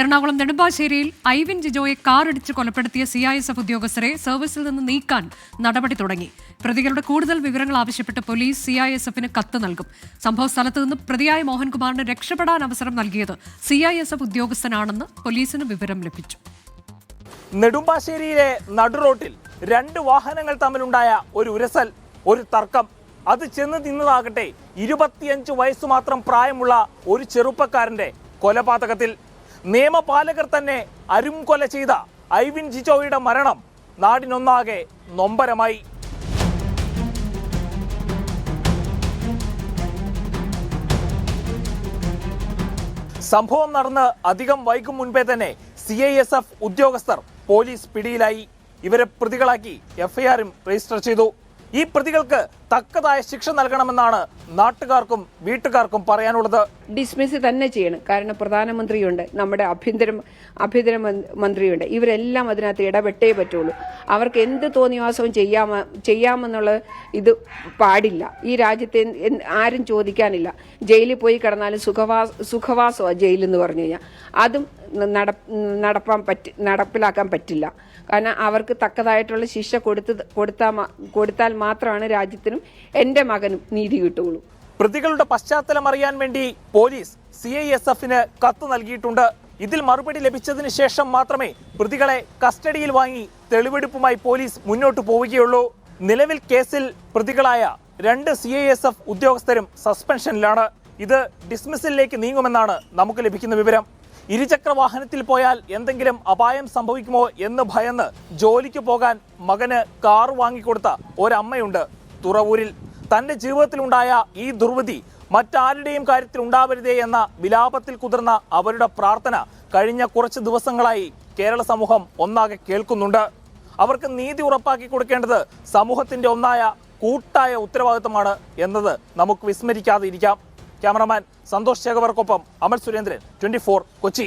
എറണാകുളം നെടുമ്പാശ്ശേരിയിൽ ഐവിൻ ജിജോയെ കാറിടിച്ച് കൊലപ്പെടുത്തിയ സി ഐ എസ് എഫ് ഉദ്യോഗസ്ഥരെ സർവീസിൽ നിന്ന് നീക്കാൻ നടപടി തുടങ്ങി. പ്രതികളുടെ കൂടുതൽ വിവരങ്ങൾ ആവശ്യപ്പെട്ട് പോലീസ് സി ഐ എസ് എഫിന് കത്ത് നൽകും. സംഭവ സ്ഥലത്ത് നിന്ന് പ്രതിയായ മോഹൻകുമാറിന് രക്ഷപ്പെടാൻ അവസരം നൽകിയത് സി ഐ എസ് എഫ് ഉദ്യോഗസ്ഥനാണെന്ന് പോലീസിന് വിവരം ലഭിച്ചു. നെടുമ്പാശ്ശേരിയിലെ നടുറോട്ടിൽ രണ്ട് വാഹനങ്ങൾ തമ്മിലുണ്ടായ ഒരു ഉരസൽ ഒരു തർക്കം. അത് ചെന്ന് നിന്നതാകട്ടെ ഇരുപത്തിയഞ്ച് വയസ്സ് മാത്രം പ്രായമുള്ള ഒരു ചെറുപ്പക്കാരന്റെ കൊലപാതകത്തിൽ നിയമപാലകർ തന്നെ അരും കൊല ചെയ്ത ഐവിൻ ജിജോയുടെ മരണം നാടിനൊന്നാകെ നൊമ്പരമായി. സംഭവം നടന്ന് അധികം വൈകും മുൻപേ തന്നെ സി ഐ എസ് എഫ് ഉദ്യോഗസ്ഥർ പോലീസ് പിടിയിലായി. ഇവരെ പ്രതികളാക്കി എഫ്ഐആറും രജിസ്റ്റർ ചെയ്തു. ഈ പ്രതികൾക്ക് തക്കതായ ശിക്ഷ നൽകണമെന്നാണ് നാട്ടുകാർക്കും വീട്ടുകാർക്കും പറയാനുള്ളത്. ഡിസ്മിസ് തന്നെ ചെയ്യണം. കാരണം പ്രധാനമന്ത്രിയുണ്ട് നമ്മുടെ ആഭ്യന്തര ആഭ്യന്തര മന്ത്രി- മന്ത്രിയുണ്ട്. ഇവരെല്ലാം അതിനകത്ത് ഇടപെട്ടേ പറ്റുള്ളൂ. അവർക്ക് എന്ത് തോന്നിവാസവും ചെയ്യാമ ചെയ്യാമെന്നുള്ള ഇത് പാടില്ല. ഈ രാജ്യത്തെ ആരും ചോദിക്കാനില്ല. ജയിലിൽ പോയി കിടന്നാലും സുഖവാസ സുഖവാസമാണ് ജയിലെന്ന് പറഞ്ഞു കഴിഞ്ഞാൽ അതും നട നടപ്പാൻ പറ്റി നടപ്പിലാക്കാൻ പറ്റില്ല. കാരണം അവർക്ക് തക്കതായിട്ടുള്ള ശിക്ഷ കൊടുത്ത് കൊടുത്താൽ കൊടുത്താൽ മാത്രമാണ് രാജ്യത്തിനും എന്റെ മകനും നീതി കിട്ടുകയുള്ളൂ. പ്രതികളുടെ പശ്ചാത്തലം അറിയാൻ വേണ്ടി പോലീസ് സി ഐ എസ് എഫിന് കത്ത് നൽകിയിട്ടുണ്ട്. ഇതിൽ മറുപടി ലഭിച്ചതിന് ശേഷം മാത്രമേ പ്രതികളെ കസ്റ്റഡിയിൽ വാങ്ങി തെളിവെടുപ്പുമായി പോലീസ് മുന്നോട്ട് പോവുകയുള്ളൂ. നിലവിൽ കേസിൽ പ്രതികളായ രണ്ട് സി ഐ എസ് എഫ് ഉദ്യോഗസ്ഥരും സസ്പെൻഷനിലാണ്. ഇത് ഡിസ്മിസിലേക്ക് നീങ്ങുമെന്നാണ് നമുക്ക് ലഭിക്കുന്ന വിവരം. ഇരുചക്ര വാഹനത്തിൽ പോയാൽ എന്തെങ്കിലും അപായം സംഭവിക്കുമോ എന്ന് ഭയന്ന് ജോലിക്ക് പോകാൻ മകന് കാർ വാങ്ങിക്കൊടുത്ത ഒരമ്മയുണ്ട്. തുറവൂരിൽ തന്റെ ജീവിതത്തിലുണ്ടായ ഈ ദുർവിധി മറ്റാരുടെയും കാര്യത്തിൽ ഉണ്ടാവരുതേ എന്ന വിലാപത്തിൽ കുതിർന്ന അവരുടെ പ്രാർത്ഥന കഴിഞ്ഞ കുറച്ച് ദിവസങ്ങളായി കേരള സമൂഹം ഒന്നാകെ കേൾക്കുന്നുണ്ട്. അവർക്ക് നീതി ഉറപ്പാക്കി കൊടുക്കേണ്ടത് സമൂഹത്തിന്റെ ഒന്നായ കൂട്ടായ ഉത്തരവാദിത്തമാണ് എന്നത് നമുക്ക് വിസ്മരിക്കാതെ ഇരിക്കാം ക്യാമറമാൻ സന്തോഷ് ശേഖവർക്കൊപ്പം അമൽ സുരേന്ദ്രൻ ട്വന്റി കൊച്ചി.